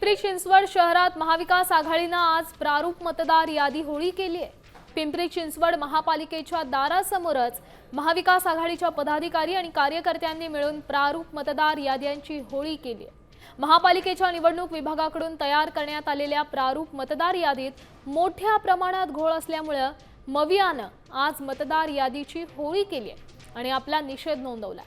पिंपरी चिंचवड शहरात महाविकास आघाडीनं आज प्रारूप मतदार यादी होळी केली आहे. पिंपरी चिंचवड महापालिकेच्या दारासमोरच महाविकास आघाडीच्या पदाधिकारी आणि कार्यकर्त्यांनी मिळून प्रारूप मतदार याद्यांची होळी केली आहे. महापालिकेच्या निवडणूक विभागाकडून तयार करण्यात आलेल्या प्रारूप मतदार यादीत मोठ्या प्रमाणात घोळ असल्यामुळं मवियानं आज मतदार यादीची होळी केली आहे आणि आपला निषेध नोंदवला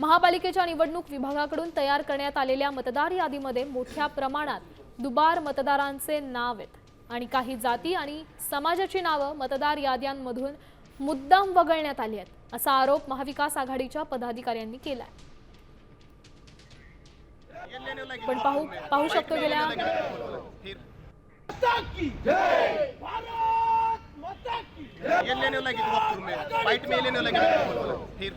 महापालिकेच्या निवडणूक विभागाकडून तयार करण्यात आलेल्या मतदार यादीमध्ये मोठ्या प्रमाणात दुबार मतदारांचे नाव आहेत. आणि काही जाती आणि समाजाची नावं मतदार याद्यांमधून मुद्दाम वगळण्यात आली आहेत असा आरोप महाविकास आघाडीच्या पदाधिकाऱ्यांनी केला आहे पण पाहू पाहू शकतो गेल्या फाइट में लेने लगी फिर.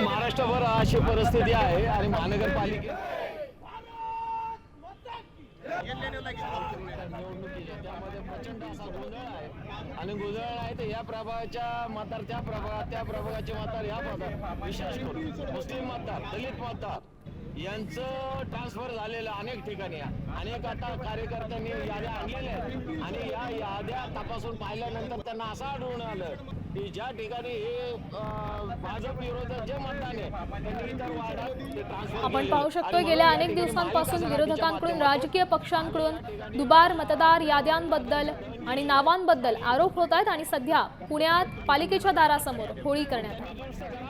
महाराष्ट्रभर अशी परिस्थिती आहे आणि महानगरपालिके त्यामध्ये प्रचंड असा गोंधळ आहे. आणि गोंधळ आहे तर या प्रभागाच्या मतदार त्या प्रभागात त्या प्रभागाचे मतदार या प्रभागात विशेष करून मुस्लिम मतदार दलित मतदार. यांचं ट्रान्सफर झालेलं अनेक ठिकाणी अनेक आता कार्यकर्त्यांनी याद्या आणलेल्या आहेत. आणि या याद्या तपासून पाहिल्यानंतर त्यांना असं आढळून आलं की ज्या ठिकाणी हे भाजप विरोधात जे मतदान आहे त्यांनी इतर वार्डात आपण पाहू. शकतो गेल्या अनेक दिवसांपासून विरोधकांकडून राजकीय पक्षांकडून दुबार मतदार याद्यांबद्दल आणि नावांबद्दल आरोप होत आहेत आणि सध्या पुण्यात पालिकेच्या दारासमोर होळी करण्यात आली.